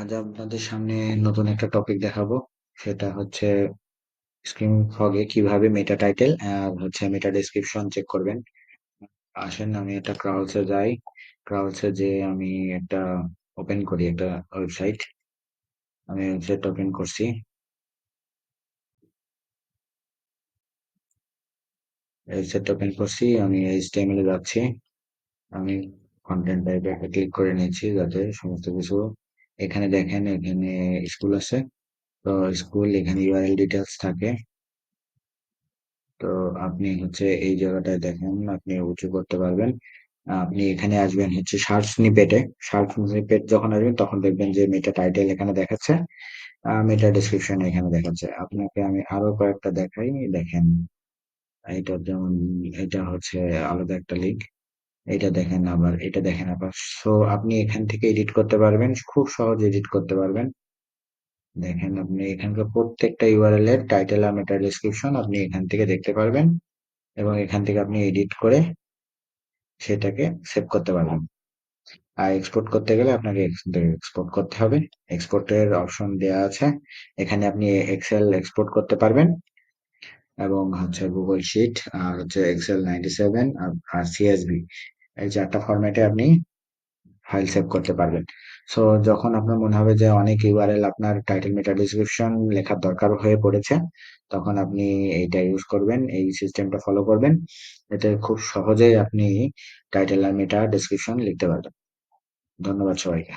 আজ আপনাদের সামনে নতুন একটা টপিক দেখাবো। সেটা হচ্ছে স্ক্রিন ফগে কীভাবে মেটা টাইটেল আর হচ্ছে মেটা ডেসক্রিপশন চেক করবেন। আসেন, আমি একটা ক্রাউলসে যাই। ক্রাউলসে যে আমি একটা ওপেন করি, একটা ওয়েবসাইট আমি ওয়েবসাইট ওপেন করছি। ওয়েবসাইট ওপেন করছি, আমি এইচটিএমএল এ যাচ্ছি। আমি কন্টেন্ট টাইপে একটা ক্লিক করে নিয়েছি, যাতে সমস্ত কিছু এখানে দেখেন, এখানে স্কুল আছে। তো স্কুল এখানে ইউআরএল ডিটেলস থাকে। তো আপনি হচ্ছে এই জায়গাটায় দেখেন, আপনি উঁচু করতে পারবেন। আপনি এখানে আসবেন হচ্ছে সার্চ স্নিপেটে সার্চ স্নিপেট যখন আসবেন তখন দেখবেন যে মেটা টাইটেল এখানে দেখাচ্ছে। মেটা ডেসক্রিপশন এখানে দেখাচ্ছে। আপনাকে আমি আরও কয়েকটা দেখাই। দেখেন এটা যেমন, এটা হচ্ছে আলাদা একটা লিঙ্ক এটা দেখেন আবার, এটা দেখেন আবার। সো আপনি এখান থেকে এডিট করতে পারবেন, খুব সহজ এডিট করতে পারবেন। দেখেন আপনি এখানকার প্রত্যেকটা ইউআরএল এর টাইটেল আর মেটা ডেসক্রিপশন আপনি এখান থেকে দেখতে পারবেন এবং এখান থেকে আপনি এডিট করে সেটাকে সেভ করতে পারবেন। আর এক্সপোর্ট করতে গেলে আপনাকে এক্সপোর্ট করতে হবে। এক্সপোর্টের অপশন দেওয়া আছে। এখানে আপনি এক্সেল এক্সপোর্ট করতে পারবেন এবং হচ্ছে গুগল শিট আর হচ্ছে এক্সেল নাইনটি সেভেন আর সিএসবি এই চারটা ফরম্যাটে আপনি ফাইল সেভ করতে পারবেন। সো যখন আপনার মনে হবে যে অনেক ইউআরএল আপনার টাইটেল মেটা ডিসক্রিপশন লেখার দরকার হয়ে পড়েছে, তখন আপনি এইটা ইউজ করবেন, এই সিস্টেমটা ফলো করবেন। এতে খুব সহজেই আপনি টাইটেল আর মেটা ডিসক্রিপশন লিখতে পারবেন। ধন্যবাদ সবাইকে।